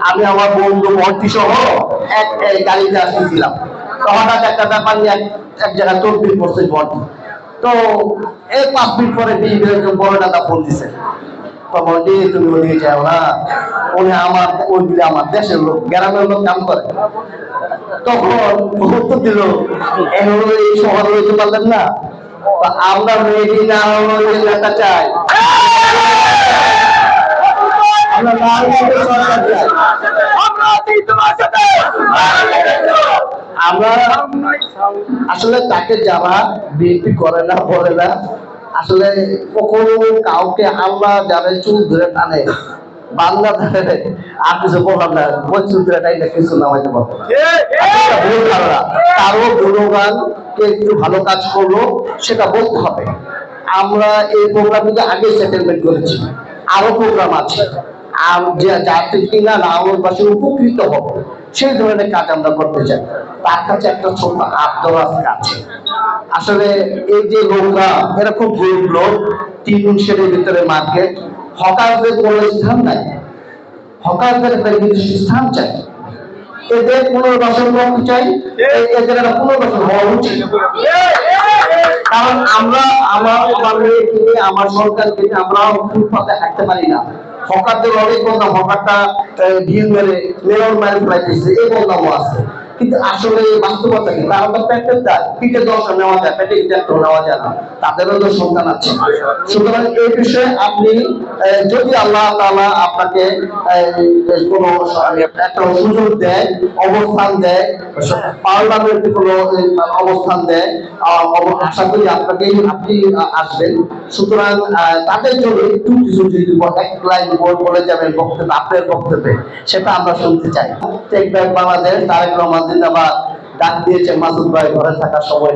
আমি আমার বন্ধু মন্ত্রী সহ এক গাড়িতে আসতেছিলাম। তো হঠাৎ একটা ব্যাপার নিয়ে এক- জায়গায় তদবির করছে মন্ত্রী তো এই পাঁচ মিনিট পরে বিএনপির একজন বড় নেতা ফোন দিছে। তো মন্ত্রী তুমি ওদিকে যাও না উনি আমার ওই দিলে আমার দেশের লোক, গ্রামের লোক, কাম করে। তখন উত্তর দিল এই শহর হইতে পারলেন না। আমরা রেডি না হলো চাই। আমরা আসলে তাকে যারা বিএনপি করে না বলে না আসলে কখনো কাউকে আল্লাহ যারা চুল ধরে টানে বাংলা ধরে আর কিছু বললাম না। ওই চুল ধরে টাইলে কিছু নামাইতে পারব না। এটা ভুল ধারণা। কারও গুণগান কে একটু ভালো কাজ করল সেটা বলতে হবে। আমরা এই প্রোগ্রাম কিন্তু আগে সেটেলমেন্ট করেছি। আরও প্রোগ্রাম আছে। যাতে কিনা রামবাসী উপকৃত হবে। সেই ধরনের কাজ আমরা করতে চাই। তার কাছে একটা ছোট আছে। আসলে এই যে লোকরা এরকম গরিব লোক, তিন ভিতরে মার্কেট। হকারদের কোনো স্থান নাই। হকারদের স্থান চাই। এদের পুনর্বাসন করতে চাই। এদের একটা পুনর্বাসন হওয়া উচিত। কারণ আমরা আমার আমার সরকারকে আমরা ফুটপাতে হাঁটতে পারি না। হকারদের অনেক বদনাম হকারটা ডিএম মেয়র মাইল ফ্লাইট এই বদনামও আছে। কিন্তু আসলে বাস্তবতা কি? তারা তো পেটের দায়, পিঠে দর্শন নেওয়া যায়, পেটে নেওয়া যায় না। তাদেরও তো সন্তান আছে। সুতরাং এই বিষয়ে আপনি যদি আল্লাহ তাআলা আপনাকে কোনো একটা সুযোগ দেয়, অবস্থান দেয় পার্লামেন্টে কোনো অবস্থান দেয় আশা করি আপনাকে আপনি আসবেন। সুতরাং তাদের জন্য একটু কিছু যদি এক লাইন বলে যাবেন বক্তব্য, আপনার বক্তব্যে, সেটা আমরা শুনতে চাই। টেক ব্যাক বাংলাদেশ, তারেক রহমান জিন্দাবাদ ডাক দিয়েছে মাসুদ ভাই ঘরে থাকার সময়।